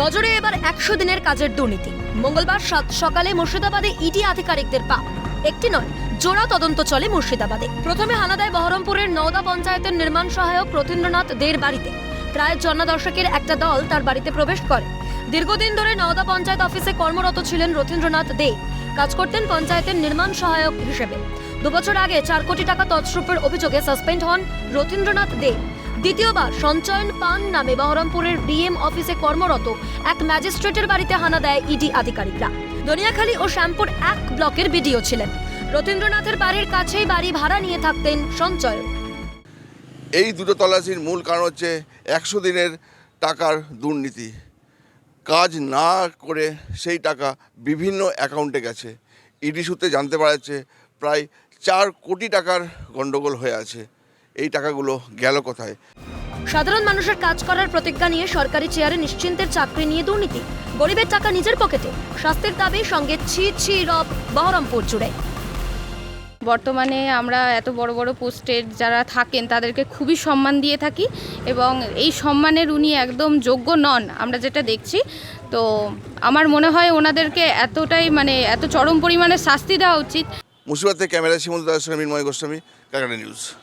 নজরে এবার একশো দিনের কাজের দুর্নীতি। মঙ্গলবার সাত সকালে মুর্শিদাবাদে ইডি আধিকারিকদের পা। একটি নয়, জোড়া তদন্ত চলে মুর্শিদাবাদে। প্রথমে হানা দেয় বহরমপুরের নওদা পঞ্চায়েতের নির্মাণ সহায়ক রথীন্দ্রনাথ দের বাড়িতে। প্রায় জন্না দর্শকের একটা দল তার বাড়িতে প্রবেশ করে। দীর্ঘদিন ধরে নওদা পঞ্চায়েত অফিসে কর্মরত ছিলেন রথীন্দ্রনাথ দে। কাজ করতেন পঞ্চায়েতের নির্মাণ সহায়ক হিসেবে। দুবছর আগে চার কোটি টাকা তছরূপের অভিযোগে সাসপেন্ড হন রথীন্দ্রনাথ দে। দ্বিতীয়বার সঞ্চয়ন পান নামে বহরমপুরের ডিএম অফিসে কর্মরত এক ম্যাজিস্ট্রেটের বাড়িতে হানা দেয় ইডি আধিকারিকরা। দনিয়াখালী ও শ্যামপুর এক ব্লকের বিডিও ছিলেন। রথীন্দ্রনাথের বাড়ির কাছেই বাড়ি ভাড়া নিয়ে থাকতেন সঞ্চয়ন। এই দুটো তল্লাশির মূল কারণ হচ্ছে একশো দিনের টাকার দুর্নীতি। কাজ না করে সেই টাকা বিভিন্ন অ্যাকাউন্টে গেছে। ইডি সূত্রে জানতে পারা যাচ্ছে, প্রায় চার কোটি টাকার গণ্ডগোল হয়ে আছে। এই টাকাগুলো গেল কোথায়? সাধারণ মানুষের কাজ করার প্রতিজ্ঞা নিয়ে সরকারি চেয়ারে নিশ্চিন্তের চাকরি নিয়ে দুর্নীতি। গরিবের টাকা নিজের পকেটে। স্বাস্থ্যের দাবি সঙ্গে ছি ছি রব বহরমপুর জুড়ে। বর্তমানে আমরা এত বড় বড় পোস্টের যারা থাকেন তাদেরকে খুবই সম্মান দিয়ে থাকি এবং এই সম্মানের উনি একদম যোগ্য নন আমরা যেটা দেখছি। তো আমার মনে হয় ওনাদেরকে এতটাই মানে এত চরম পরিমাণে শাস্তি দেওয়া উচিত। থেকে ক্যামেরা সীমন্ত দাসের মৃন্ময় গোস্বামী কাকাটা নিউজ।